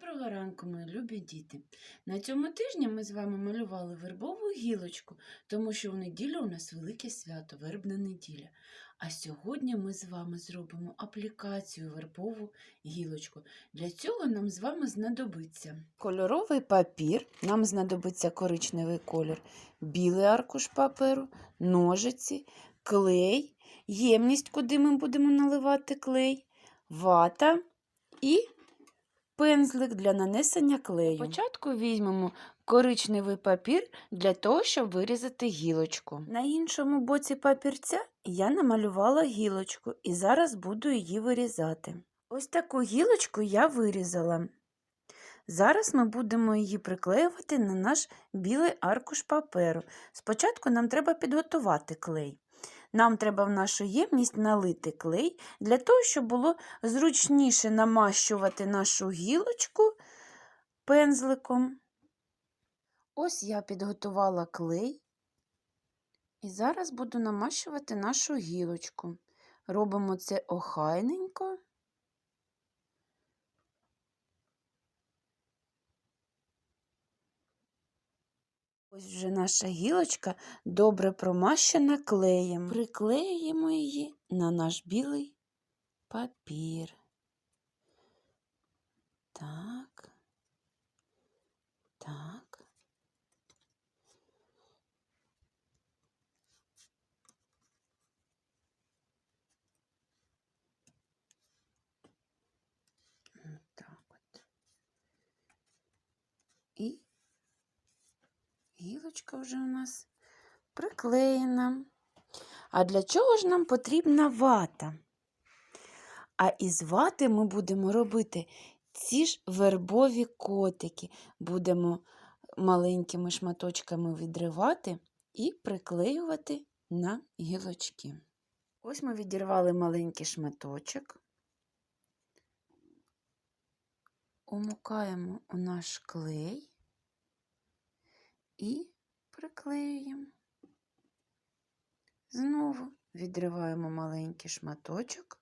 Доброго ранку, мої любі діти. На цьому тижні ми з вами малювали вербову гілочку, тому що в неділю у нас велике свято, вербна неділя. А сьогодні ми з вами зробимо аплікацію вербову гілочку. Для цього нам з вами знадобиться кольоровий папір, нам знадобиться коричневий колір, білий аркуш паперу, ножиці, клей, ємність, куди ми будемо наливати клей, вата і пензлик для нанесення клею. Спочатку візьмемо коричневий папір для того, щоб вирізати гілочку. На іншому боці папірця я намалювала гілочку і зараз буду її вирізати. Ось таку гілочку я вирізала. Зараз ми будемо її приклеювати на наш білий аркуш паперу. Спочатку нам треба підготувати клей. Нам треба в нашу ємність налити клей для того, щоб було зручніше намащувати нашу гілочку пензликом. Ось я підготувала клей і зараз буду намащувати нашу гілочку. Робимо це охайненько. Ось вже наша гілочка добре промащена клеєм. Приклеюємо її на наш білий папір. Так. Так. Так от. І Гілочка вже у нас приклеєна. А для чого ж нам потрібна вата? А із вати ми будемо робити ці ж вербові котики. Будемо маленькими шматочками відривати і приклеювати на гілочки. Ось ми відірвали маленький шматочок, умукаємо у наш клей і приклеюємо. Знову відриваємо маленький шматочок,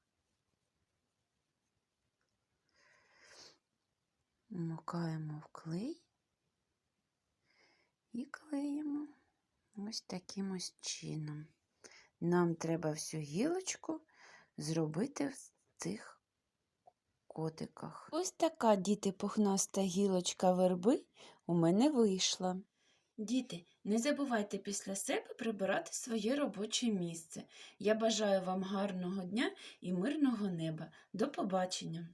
вмикаємо в клей і клеїмо ось таким ось чином. Нам треба всю гілочку зробити в цих котиках. Ось така діти пухнаста гілочка верби у мене вийшла. Діти, не забувайте після себе прибирати своє робоче місце. Я бажаю вам гарного дня і мирного неба. До побачення!